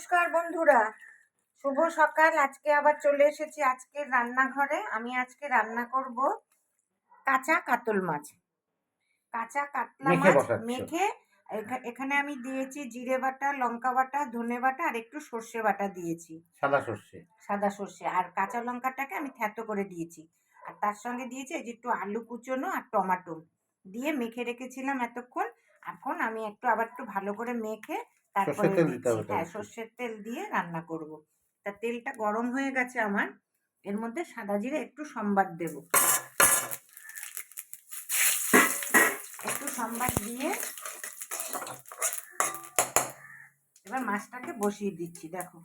নমস্কার বন্ধুরা। শুভ সকাল। আজকে আবার চলে এসেছি আজকে রান্নাঘরে। আমি আজকে রান্না করব কাঁচা কাতল মাছ। কাঁচা কাতলা মাছ মেখে এখানে আমি দিয়েছি জিরে বাটা লঙ্কা বাটা ধনে বাটা আর একটু সর্ষে বাটা দিয়েছি। সাদা সর্ষে। সাদা সর্ষে। আর কাঁচা লঙ্কাটাকে আমি থ্যাতো করে দিয়েছি। আর তার সঙ্গে দিয়েছি এই যে একটু আলু কুচোনো আর টমেটো। দিয়ে মেখে রেখেছিলাম এতক্ষণ। এখন আমি একটু আবার একটু ভালো করে মেখে তারপরে দিচ্ছি। হ্যাঁ। সর্ষের তেল দিয়ে রান্না করব। তা তেলটা গরম হয়ে গেছে আমার। এর মধ্যে সাদা জিরে একটু সম্বাদ দেব। একটু সম্বাদ দিয়ে এবার মাছটাকে বসিয়ে দিচ্ছি দেখো।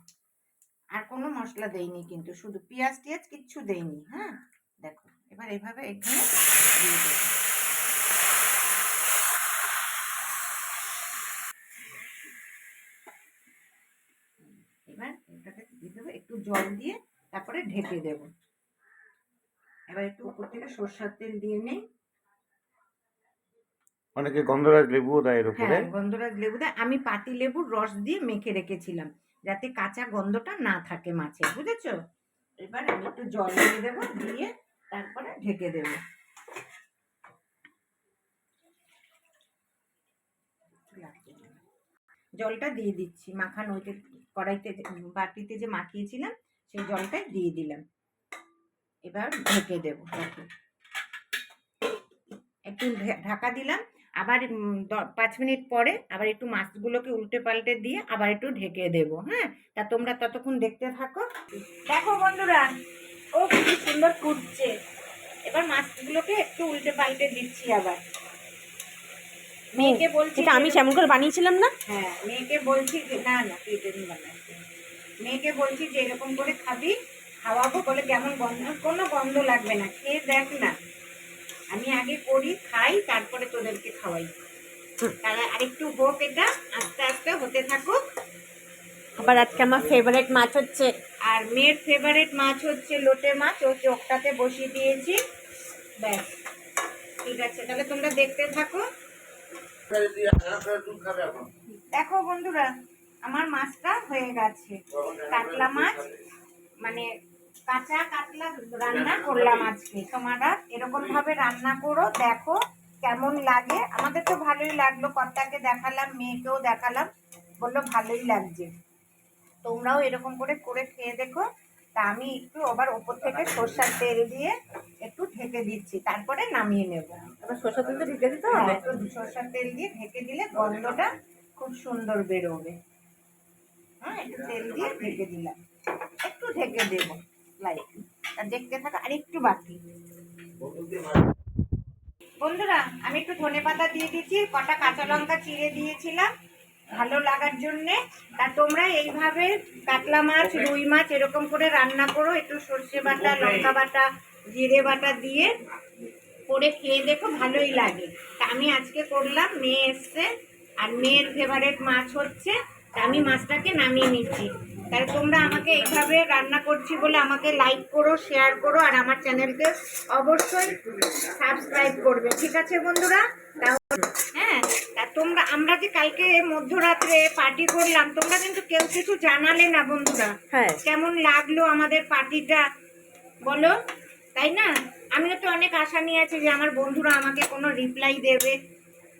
আর কোনো মশলা দেইনি কিন্তু শুধু পেঁয়াজ টিয়াজ কিচ্ছু দেইনি হ্যাঁ? দেখো এবার এভাবে এখানে দিয়ে দেবো এবার এটাকে দিয়ে দেবো একটু জল দিয়ে তারপরে ঢেকে দেব। এবার একটু উপর থেকে সর্ষার তেল দিয়ে নেই। অনেকে গন্ধরাজ লেবুও দেয় এর উপরে। হ্যাঁ গন্ধরাজ লেবু দেয়। আমি পাতি লেবুর রস দিয়ে মেখে রেখেছিলাম যাতে কাঁচা গন্ধটা না থাকে মাছে বুঝেছ? এবার আমি একটু জল দিয়ে দেবো দিয়ে তারপরে ঢেকে দেবো। জলটা দিয়ে দিচ্ছি। মাখানো ওই যে কড়াইতে বাটিতে যে মাখিয়েছিলাম, সেই জলটাই দিয়ে দিলাম। এবার ঢেকে দেবো একটু ঢাকা দিলাম। আবার পাঁচ মিনিট পরে আবার একটু মাছগুলোকে উল্টে পাল্টে দিয়ে আবার একটু ঢেকে দেবো হ্যাঁ? তা তোমরা ততক্ষণ দেখতে থাকো। দেখো বন্ধুরা, ও কি সুন্দর ফুটছে। এবার মাছগুলোকে একটু উল্টে পাল্টে দিচ্ছি আবার। মেয়েকে বলছি এটা আমি যে- সেমন করে বানিয়েছিলাম না? হ্যাঁ মেয়েকে বলছি যে না না তুই এটা নিয়ে বানাচ্ছি মেয়েকে বলছি যে এরকম করে খাবি খাওয়াবো বলে কেমন গন্ধ কোনো গন্ধ লাগবে না খেয়ে দেখ না। আমি আগে করি খাই তারপরে তোদেরকে খাওয়াই। তাহলে আরেকটু হোক এটা আস্তে আস্তে হতে থাকুক। আবার আজকে আমার ফেভারিট মাছ হচ্ছে। আর মেয়ের ফেভারিট মাছ হচ্ছে লোটে মাছ ও চোখটাতে বসিয়ে দিয়েছি। ব্যাস ঠিক আছে তাহলে তোমরা দেখতে থাকো। দেখো বন্ধুরা, আমার মাছটা হয়ে গেছে। কাতলা মাছ মানে কাঁচা কাতলা রান্না করলাম আজকে। তোমরা এরকম ভাবে রান্না করো, দেখো কেমন লাগে। আমাদের তো ভালোই লাগল, কর্তাকে দেখালাম, মেয়েকেও দেখালাম, বলল ভালোই লাগছে। তোমরাও এরকম করে করে খেয়ে দেখো। তা আমি একটু আবার ওপর থেকে সর্ষার তেল দিয়ে একটু ঢেকে দিচ্ছি, তারপরে নামিয়ে নেব। আবার সরষের তেল তো ঢেকে দিতে হ্যাঁ, হবে একটু তেল দিয়ে ঢেকে দিলে গন্ধটা খুব সুন্দর বেরোবে। হ্যাঁ একটু তেল দিয়ে ঢেকে দিলাম। একটু ঢেকে দেবো লাইট আর দেখতে থাকা আর একটু বাকি। বন্ধুরা আমি একটু ধনে পাতা দিয়ে দিচ্ছি কটা কাঁচা লঙ্কা চিড়ে দিয়েছিলাম ভালো লাগার জন্যে। তা তোমরা এইভাবে কাতলা মাছ রুই মাছ এরকম করে রান্না করো একটু সর্ষে বাটা লঙ্কা বাটা জিরে বাটা দিয়ে। করে খেয়ে দেখো ভালোই লাগে। তা আমি আজকে করলাম মেয়ে এসছে আর মেয়ের ফেভারেট মাছ হচ্ছে তা আমি মাছটাকে নামিয়ে নিচ্ছি। তাহলে তোমরা আমাকে এইভাবে রান্না করছি বলে আমাকে লাইক করো শেয়ার করো আর আমার চ্যানেলকে অবশ্যই সাবস্ক্রাইব করবে। ঠিক আছে বন্ধুরা? তাহলে হ্যাঁ তা তোমরা আমরা যে কালকে মধ্যরাত্রে পার্টি করলাম তোমরা কিন্তু কেউ কিছু জানালে না বন্ধুরা। হ্যাঁ। কেমন লাগল আমাদের পার্টিটা বলো তাই না? আমিও তো অনেক আশা নিয়ে আছি যে আমার বন্ধুরা আমাকে কোনো রিপ্লাই দেবে।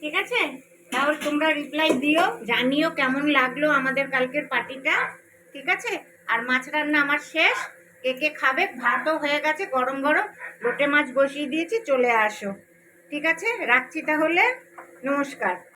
ঠিক আছে? তাহলে তোমরা রিপ্লাই দিও, জানিও কেমন লাগল আমাদের কালকের পার্টিটা। ঠিক আছে? আর মাছ রান্না আমার শেষ। কে কে খাবে? ভাতও হয়ে গেছে, গরম গরম। লোটে মাছ বসিয়ে দিয়েছি, চলে আসো। ঠিক আছে? রাখছি তাহলে। নমস্কার।